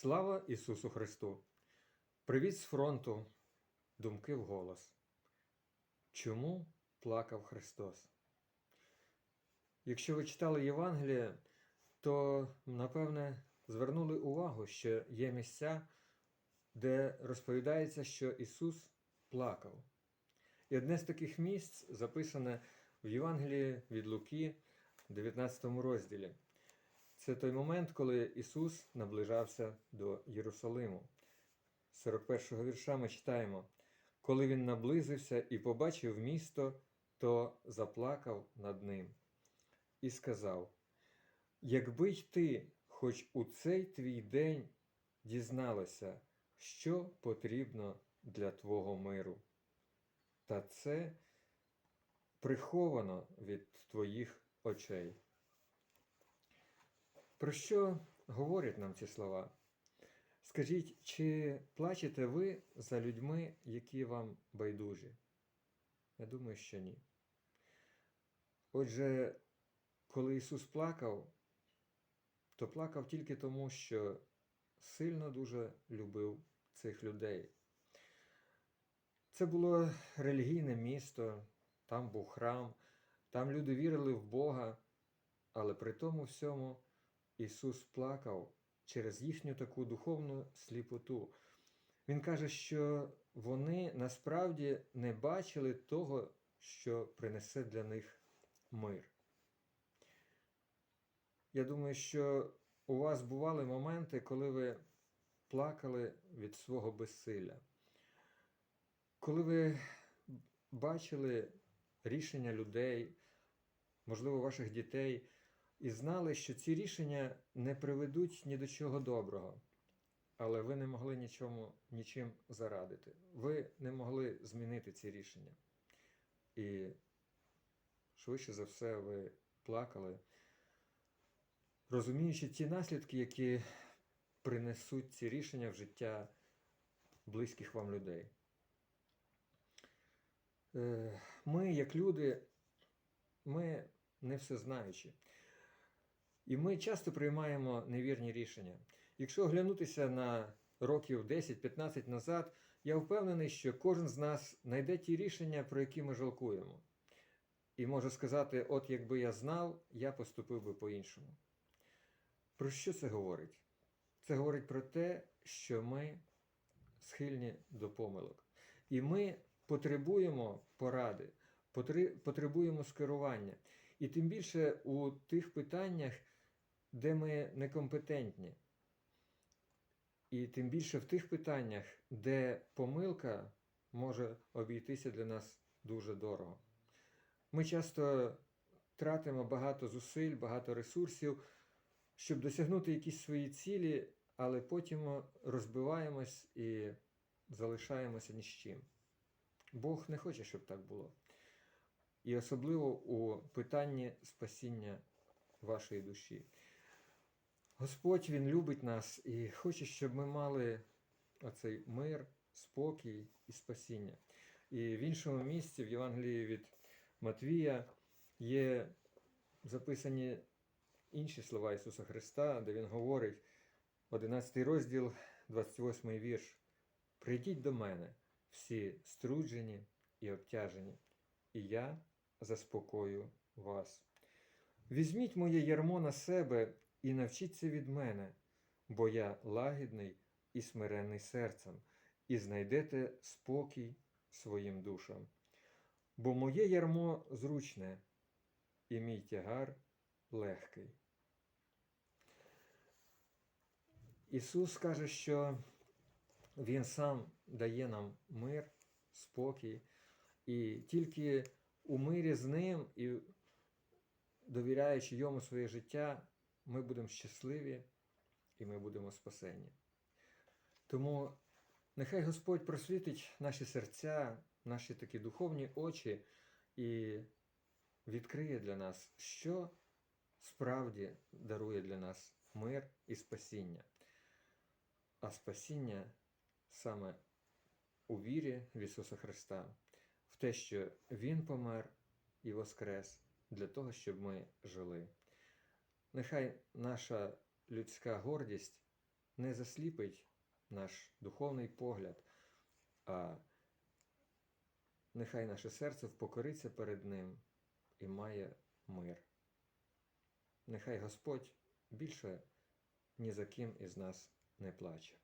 Слава Ісусу Христу! Привіт з фронту, думки в голос. Чому плакав Христос? Якщо ви читали Євангеліє, то, напевне, звернули увагу, що є місця, де розповідається, що Ісус плакав. І одне з таких місць записане в Євангелії від Луки, 19 розділі. Це той момент, коли Ісус наближався до Єрусалиму. З 41-го вірша ми читаємо: коли він наблизився і побачив місто, то заплакав над ним і сказав: Якби й ти, хоч у цей твій день дізналася, що потрібно для твого миру, та це приховано від твоїх очей. Про що говорять нам ці слова? Скажіть, чи плачете ви за людьми, які вам байдужі? Я думаю, що ні. Отже, коли Ісус плакав, то плакав тільки тому, що сильно дуже любив цих людей. Це було релігійне місто, там був храм, там люди вірили в Бога, але при тому всьому Ісус плакав через їхню таку духовну сліпоту. Він каже, що вони насправді не бачили того, що принесе для них мир. Я думаю, що у вас бували моменти, коли ви плакали від свого безсилля. Коли ви бачили рішення людей, можливо, ваших дітей, і знали, що ці рішення не приведуть ні до чого доброго, але ви не могли нічому, нічим зарадити. Ви не могли змінити ці рішення. І швидше за все ви плакали, розуміючи ті наслідки, які принесуть ці рішення в життя близьких вам людей. Е, Ми, як люди, ми не всезнаючі. І ми часто приймаємо невірні рішення. Якщо оглянутися на років 10-15 назад, я впевнений, що кожен з нас знайде ті рішення, про які ми жалкуємо. І може сказати: от якби я знав, я поступив би по-іншому. Про що це говорить? Це говорить про те, що ми схильні до помилок. І ми потребуємо поради, потребуємо скерування. І тим більше у тих питаннях, де ми некомпетентні. І тим більше в тих питаннях, де помилка може обійтися для нас дуже дорого. Ми часто тратимо багато зусиль, багато ресурсів, щоб досягнути якісь свої цілі, але потім розбиваємось і залишаємося ні з чим. Бог не хоче, щоб так було. І особливо у питанні спасіння вашої душі. Господь Він любить нас і хоче, щоб ми мали оцей мир, спокій і спасіння. І в іншому місці, в Євангелії від Матвія, є записані інші слова Ісуса Христа, де Він говорить, 11 розділ, 28 вірш. Прийдіть до мене, всі струджені і обтяжені, і я заспокою вас. Візьміть моє ярмо на себе і навчіться від мене, бо я лагідний і смиренний серцем, і знайдете спокій своїм душам. Бо моє ярмо зручне, і мій тягар легкий. Ісус каже, що Він сам дає нам мир, спокій, і тільки у мирі з Ним і довіряючи йому своє життя, ми будемо щасливі і ми будемо спасені. Тому нехай Господь просвітить наші серця, наші такі духовні очі і відкриє для нас, що справді дарує для нас мир і спасіння. А спасіння саме у вірі в Ісуса Христа, в те, що Він помер і воскрес для того, щоб ми жили. Нехай наша людська гордість не засліпить наш духовний погляд, а нехай наше серце впокориться перед Ним і має мир. Нехай Господь більше ні за ким із нас не плаче.